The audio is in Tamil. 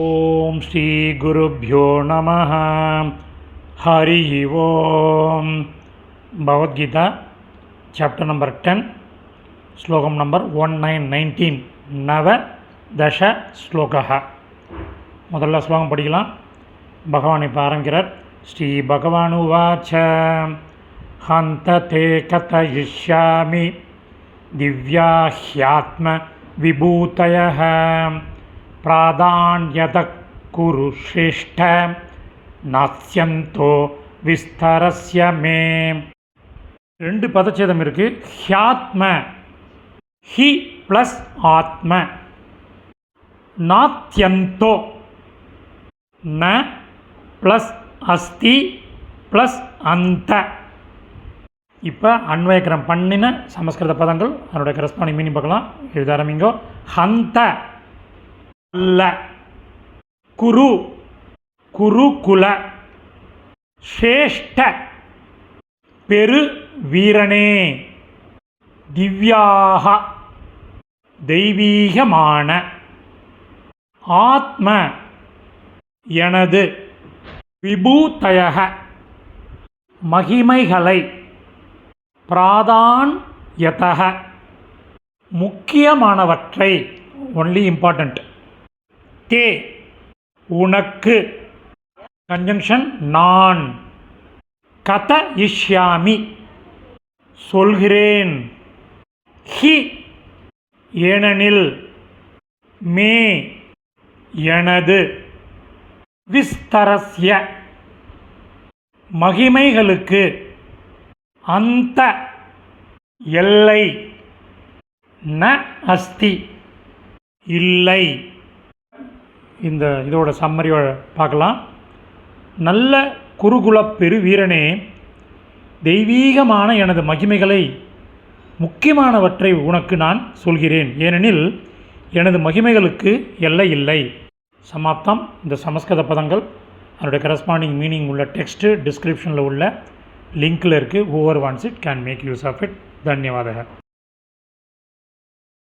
ஓம் ஸ்ரீ குருப்பியோ நம Hari Om Bhagavad Gita chapter number ten ஸ்லோகம் நம்பர் ஒன் நைன் நைன்டீன் நவ தச ஸ்லோகா முதல்ல ஸ்லோகம் படிக்கலாம். பகவான் இப்போ ஆரம்பிக்கிறார். ஸ்ரீ பகவான் உவாச்ச ஹந்த தே கதயிஷ்யாமி திவ்யாஹ்யாத்ம விபூதய प्राधान्यत कुरु श्रेष्ठ நாஸ்யந்தோ விஸ்தரஸ்ய மே ரெண்டு பதச்சேதம் இருக்கு ஹியாத்ம ஹி ப்ளஸ் ஆத்ம நாத்தியந்தோ ந ப்ளஸ் அஸ்தி ப்ளஸ் அந்த இப்போ அன்வயக்கரம் பண்ணின சமஸ்கிருத பதங்கள் அதனுடைய கரஸ்பாண்டிங் மீனிங் பார்க்கலாம் எழுத ஆரம்பிங்கோ ஹந்த அல்ல குரு. குருகுல. சேஷ்ட. பெரு வீரனே. திவ்யாக. தெய்வீகமான. ஆத்ம. எனது. விபூதய மகிமைகளை. பிராதான் யதக முக்கியமானவற்றை. ஒன்லி இம்பார்ட்டண்ட் தே உனக்கு. கன்ஜங்ஷன் நான். கத இஷ்யாமி. சொல்கிறேன். ஹி. ஏனெனில் மே. எனது. விஸ்தரஸ்ய. மகிமைகளுக்கு அந்த எல்லை. ந அஸ்தி. இல்லை. இந்த இதோட சம்மரியோட பார்க்கலாம். நல்ல குருகுலப் பெரு வீரனே தெய்வீகமான எனது மகிமைகளை முக்கியமானவற்றை உனக்கு நான் சொல்கிறேன். ஏனெனில் எனது மகிமைகளுக்கு எல்லை இல்லை. சமாப்தம். இந்த சமஸ்கிருத பதங்கள் அதனுடைய கரஸ்பாண்டிங் மீனிங் உள்ள டெக்ஸ்ட்டு டிஸ்கிரிப்ஷனில் உள்ள லிங்க்கில் இருக்குது over once it can make use of it தன்யவாதக.